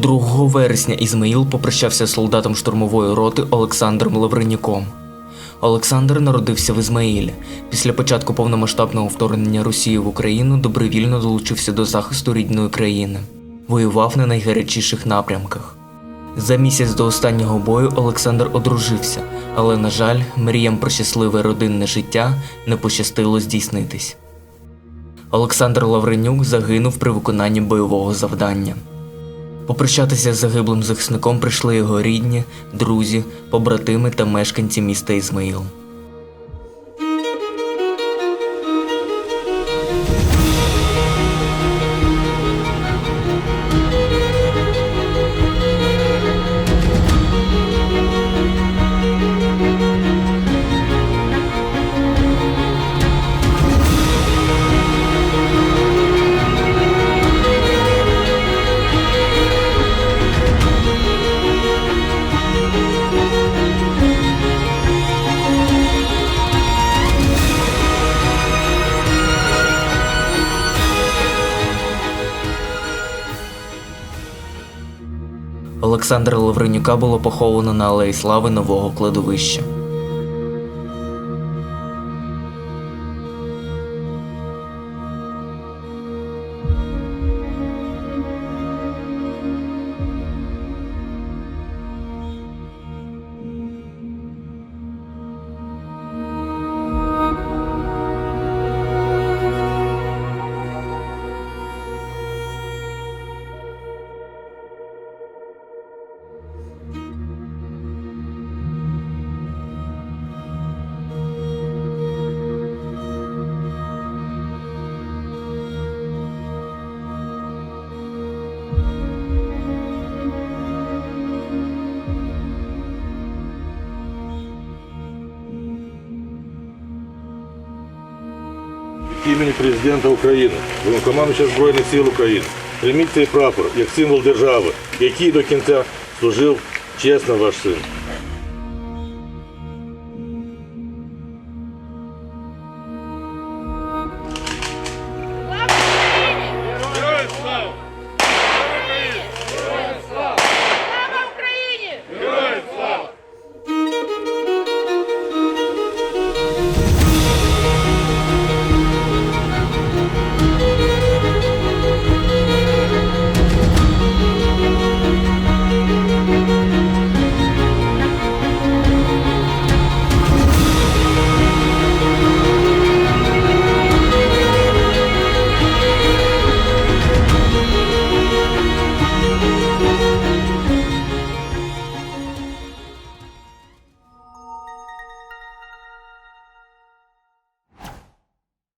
2 вересня Ізмаїл попрощався з солдатом штурмової роти Олександром Лавренюком. Олександр народився в Ізмаїлі. Після початку повномасштабного вторгнення Росії в Україну добровільно долучився до захисту рідної країни. Воював на найгарячіших напрямках. За місяць до останнього бою Олександр одружився, але, на жаль, мріям про щасливе родинне життя не пощастило здійснитись. Олександр Лавренюк загинув при виконанні бойового завдання. Попрощатися з загиблим захисником прийшли його рідні, друзі, побратими та мешканці міста Ізмаїл. Олександра Лавренюка було поховано на Алеї Слави нового кладовища. Імені президента України, головнокомандуюча Збройних сил України, прийміть цей прапор як символ держави, який до кінця служив чесно ваш син.